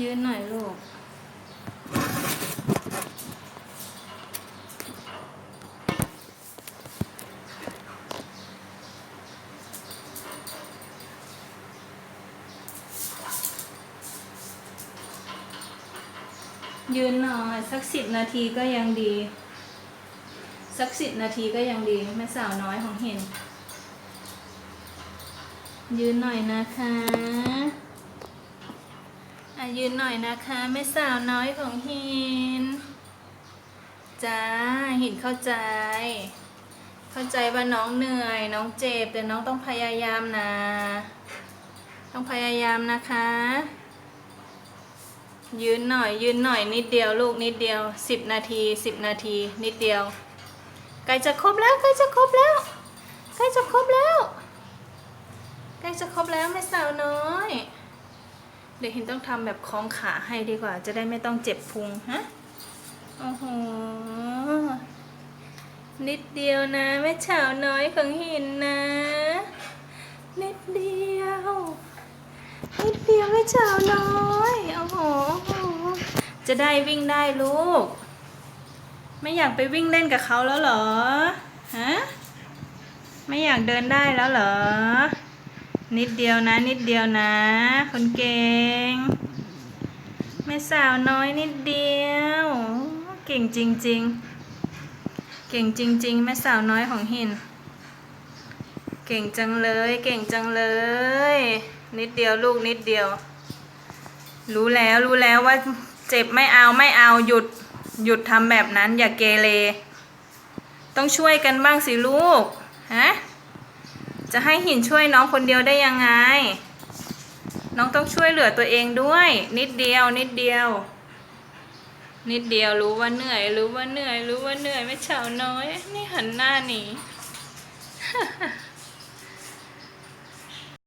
ยืนหน่อยลูก ยืนหน่อย สักสิบนาทีก็ยังดี สักสิบนาทีก็ยังดีแม่สาวน้อยของเห็น ยืนหน่อยนะคะ ยืนหน่อยนะคะแม่สาวน้อยของหินจ้าหินเข้าใจ เข้าใจว่าน้องเหนื่อย น้องเจ็บแต่น้องต้องพยายามนะ ต้องพยายามนะคะ ยืนหน่อย ยืนหน่อยนิดเดียวลูกนิดเดียวสิบนาทีสิบนาที นิดเดียวใกล้จะครบแล้วใกล้จะครบแล้วใกล้จะครบแล้วใกล้จะครบแล้วแม่สาวน้อย เดี๋ยวหินต้องทำแบบคล้องขาให้ดีกว่า จะได้ไม่ต้องเจ็บพุงฮะโอ้โหนิดเดียวนะแม่สาน้อยของหินนะ นิดเดียวนิดเดียวแม่สาน้อยโอ้โหโอ้โหจะได้วิ่งได้ลูก ไม่อยากไปวิ่งเล่นกับเขาแล้วเหรอฮะไม่อยากเดินได้แล้วเหรอ นิดเดียวนะ นิดเดียวนะ คนเก่ง แม่สาวน้อยนิดเดียว เก่งจริง ๆ เก่งจริง ๆ แม่สาวน้อยของหิน เก่งจังเลย เก่งจังเลย นิดเดียวลูกนิดเดียว รู้แล้วรู้แล้วว่าเจ็บไม่เอาไม่เอาหยุดหยุดทำแบบนั้นอย่าเกเรต้องช่วยกันบ้างสิลูกฮะ จะให้หินช่วยน้องคนเดียวได้ยังไง น้องต้องช่วยเหลือตัวเองด้วย นิดเดียว นิดเดียว นิดเดียวรู้ว่าเหนื่อย รู้ว่าเหนื่อย รู้ว่าเหนื่อยไม่เฉาน้อย นี่หันหน้าหนี